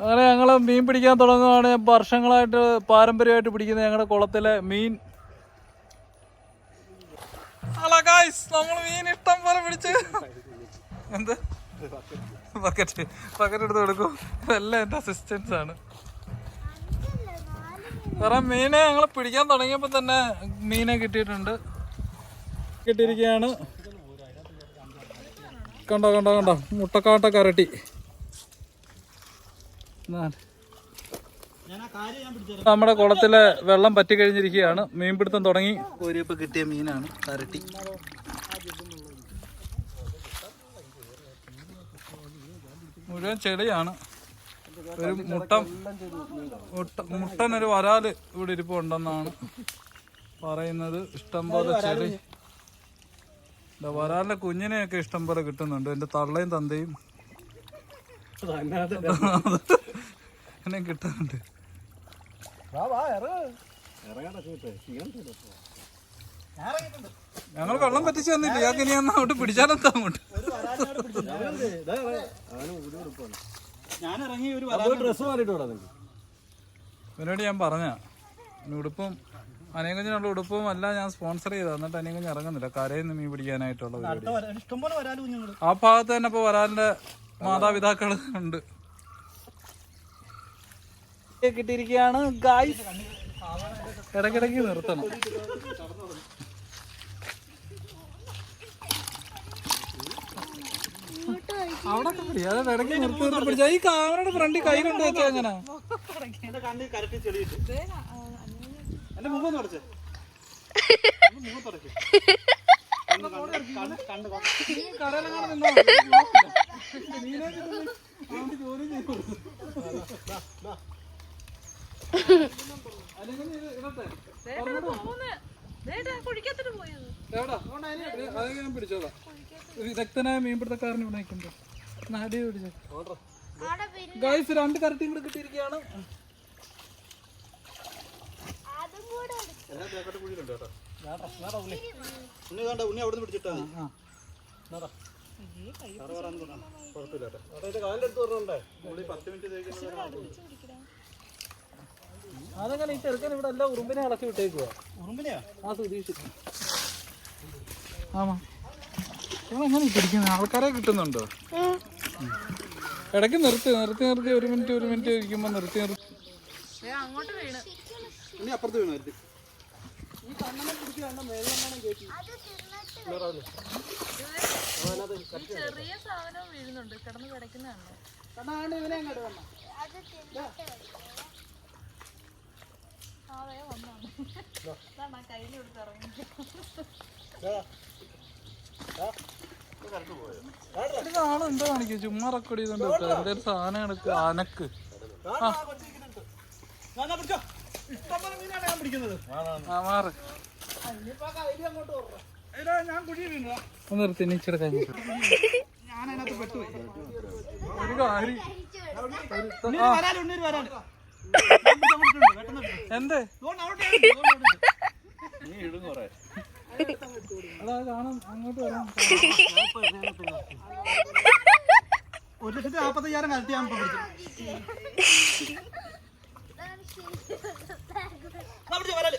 അങ്ങനെ ഞങ്ങൾ മീൻ പിടിക്കാൻ തുടങ്ങുകയാണ് വർഷങ്ങളായിട്ട് പാരമ്പര്യമായിട്ട് പിടിക്കുന്ന ഞങ്ങളുടെ കുളത്തിലെ മീൻ. നമ്മൾ മീൻ ഇഷ്ടം പോലെ പിടിച്ച്. എന്ത്? ബക്കറ്റ് ബക്കറ്റ് എടുത്ത് കൊടുക്കും. ഇതെല്ലാം എന്റെ അസിസ്റ്റൻസ് ആണ്. കാരണം മീനെ ഞങ്ങൾ പിടിക്കാൻ തുടങ്ങിയപ്പോൾ തന്നെ മീനെ കിട്ടിയിട്ടുണ്ട്. കിട്ടിയിരിക്കുകയാണ് കണ്ടോ കണ്ടോ കണ്ടോ? മുട്ടക്കാട്ട കരട്ടി. നമ്മുടെ കുളത്തിലെ വെള്ളം പറ്റി കഴിഞ്ഞിരിക്കുകയാണ്. മീൻപിടുത്തം തുടങ്ങി. കോരിയപ്പോൾ കിട്ടിയ മീനാണ്. കരട്ടി മുഴുവൻ ചെളിയാണ്. ഒരു മുട്ട മുട്ട മുട്ടൻ ഒരു വരാൽ ഇവിടെ ഇരിപ്പുണ്ടെന്നാണ് പറയുന്നത്. ഇഷ്ടംപോലെ ചെളി. വരാലിന്റെ കുഞ്ഞിനെയൊക്കെ ഇഷ്ടംപോലെ കിട്ടുന്നുണ്ട്. എന്റെ തള്ളയും തന്തയും. എന്നെ കിട്ടുന്നുണ്ട്. ഞങ്ങൾ വെള്ളം പറ്റിച്ചു തന്നില്ല. ഇയാൾക്ക് ഇനി എന്നാ അങ്ങോട്ട് പിടിച്ചാലെത്താം അങ്ങോട്ട്? ഇവനോട് ഞാൻ പറഞ്ഞ ഉടുപ്പും അനേകുഞ്ഞിനുള്ള ഉടുപ്പും അല്ല ഞാൻ സ്പോൺസർ ചെയ്ത. എന്നിട്ട് അനേകുഞ്ഞ് ഇറങ്ങുന്നില്ല. കരയിൽ നിന്ന് മീൻ പിടിക്കാനായിട്ടുള്ള ആ ഭാഗത്ത് തന്നെ ഇപ്പൊ വരാലിന്റെ മാതാപിതാക്കൾ ഉണ്ട്. കിട്ടിയിരിക്കുകയാണ്. ഗായ്സ് ഇടയ്ക്കിടയ്ക്ക് നിർത്തണം. അവിടെ ഈ കാമറയുടെ ഫ്രണ്ടിൽ കൈ കൊണ്ട് വെച്ചാ എങ്ങനെ? കണ്ണ് കരട്ടി ചെളിയിട്ട് എന്റെ മുഖം തുടച്ച് മുഖം തുടച്ച് കണ്ട് കടയിലെങ്ങാനും നിന്നോ കുഴപ്പമില്ല. മീനെ കിട്ടുന്ന അവന്റെ ജോലി ചെയ്ത് കൊടുക്കും. അല്ലെങ്കിൽ ഇത് ഇടട്ടെ. എവിടാ? അതൊക്കെ ഞാൻ പിടിച്ചോളാം. വിദഗ്ധനായ മീൻപിടുത്തക്കാരൻ ഇവിടെ നിൽക്കുമ്പോ നാടി പിടിച്ചോ. ഗൈസ് രണ്ട് കരട്ടിയും കൂടെ കിട്ടിയിരിക്കുകയാണ്. അതങ്ങനെ ഈ ചെറുക്കൻ ഇവിടെ എല്ലാം ഉറുമ്പിനെ ഇളക്കി വിട്ടേക്കുവാ. ഉറുമ്പിനെയാ? ആ സുധീഷ്. ആമാ. എങ്ങനെ പിടിക്കുന്നത് ആൾക്കാരെ കിട്ടുന്നുണ്ടോ? ഇടയ്ക്ക് നിർത്തി നിർത്തി നിർത്തി. ഒരു മിനിറ്റ് ഒരു മിനിറ്റ് ഇരിക്കുമ്പോ നിർത്തി നിർത്തി. ഉണ്ണി അപ്പുറത്ത് വീണായിരുന്നു ചെറിയ സാധനം വീഴുന്നുണ്ട്. കിടന്ന് കിടക്കുന്നതാണോ ഇറങ്ങി. ഇതാണ് കാണിക്കുക ചുമ്മാ റെക്കോർഡ് ചെയ്തോണ്ട് ഒരു സാധനം മാറ് നിർത്തി നീ എന്തേ ഉണ്ട്, ഒരു ലക്ഷത്തി നാപ്പത്തയ്യായിരം വരാൽ.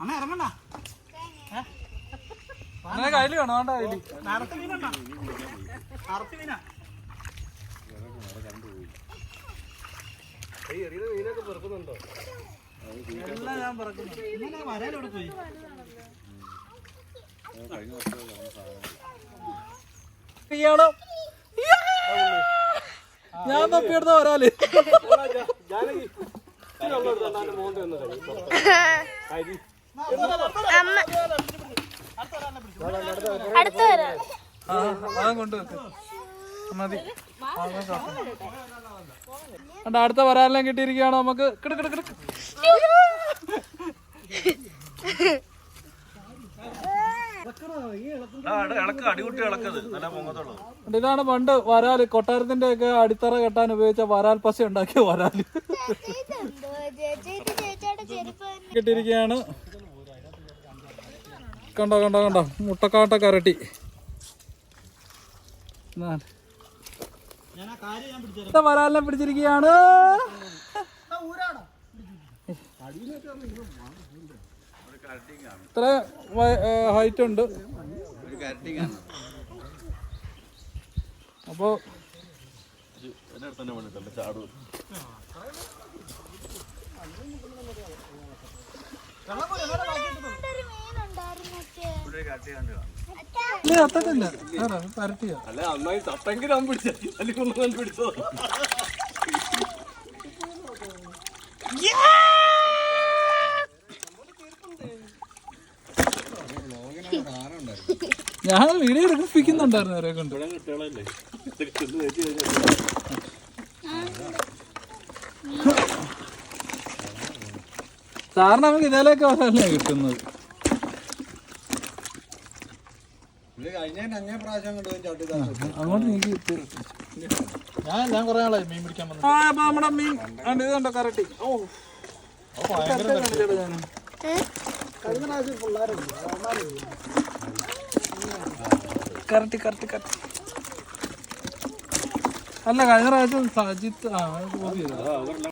അണ്ണാ ഇറങ്ങണ്ട അങ്ങനെ കയ്യിൽ വേണം വേണ്ട കയ്യിൽ കറുത്ത മീനാ കറുത്ത മീനാ എല്ലാം ഞാൻ പറക്കുന്നു ഇന്നലെ വരാലോടെ പോയി ചെയ്യണം ഞാൻ തപ്പിയെടുത്ത വരാൽ അടുത്ത വരാം ആ, അതാ കൊണ്ട്. മതി കണ്ടോ, അടുത്ത വരാനെല്ലാം കിട്ടിയിരിക്കുകയാണ് നമുക്ക്. ഇതാണ് പണ്ട് വരാൽ കൊട്ടാരത്തിന്റെ ഒക്കെ അടിത്തറ കെട്ടാൻ ഉപയോഗിച്ച വരാൽ പശ ഉണ്ടാക്കിയ വരാൽ കിട്ടിയിരിക്കുകയാണ്. കണ്ടോ കണ്ടോ കണ്ടോ. മുട്ടക്കാട്ട കരട്ടി. നാല്. ഞാൻ ആ കാര്യം ഞാൻ പിടിച്ചു ഇതാ വരാലിനെ പിടിച്ചിരിക്കുകയാണ്. ഇത്ര ഹൈറ്റ് ഉണ്ട്. അപ്പോ എന്റെ കാട്ടിയാണ്ട് അല്ലെ നന്നായി തട്ടെങ്കിലും അവൻ പിടിച്ച. അല്ലെങ്കിൽ ഒന്നും പിടിച്ചോ? ഞാൻ വീഡിയോ എടുപ്പിക്കുന്നുണ്ടായിരുന്നു അവരെ കൊണ്ട്. സാറിന് നമുക്ക് ഇതിലേക്ക് അവസാനല്ലേ കിട്ടുന്നത്? അങ്ങോട്ട് നീക്കി ഞാൻ ഞാൻ കുറെ ആളായി മീൻ പിടിക്കാൻ വന്നത്. ആ അപ്പൊ നമ്മുടെ മീൻ ഉണ്ട് ഇതുണ്ടോ കറക്റ്റ് ഓ. കരട്ടി കരട്ടി കരട്ടി അല്ല കഴിഞ്ഞ പ്രാവശ്യം സജിത്ത് ആ.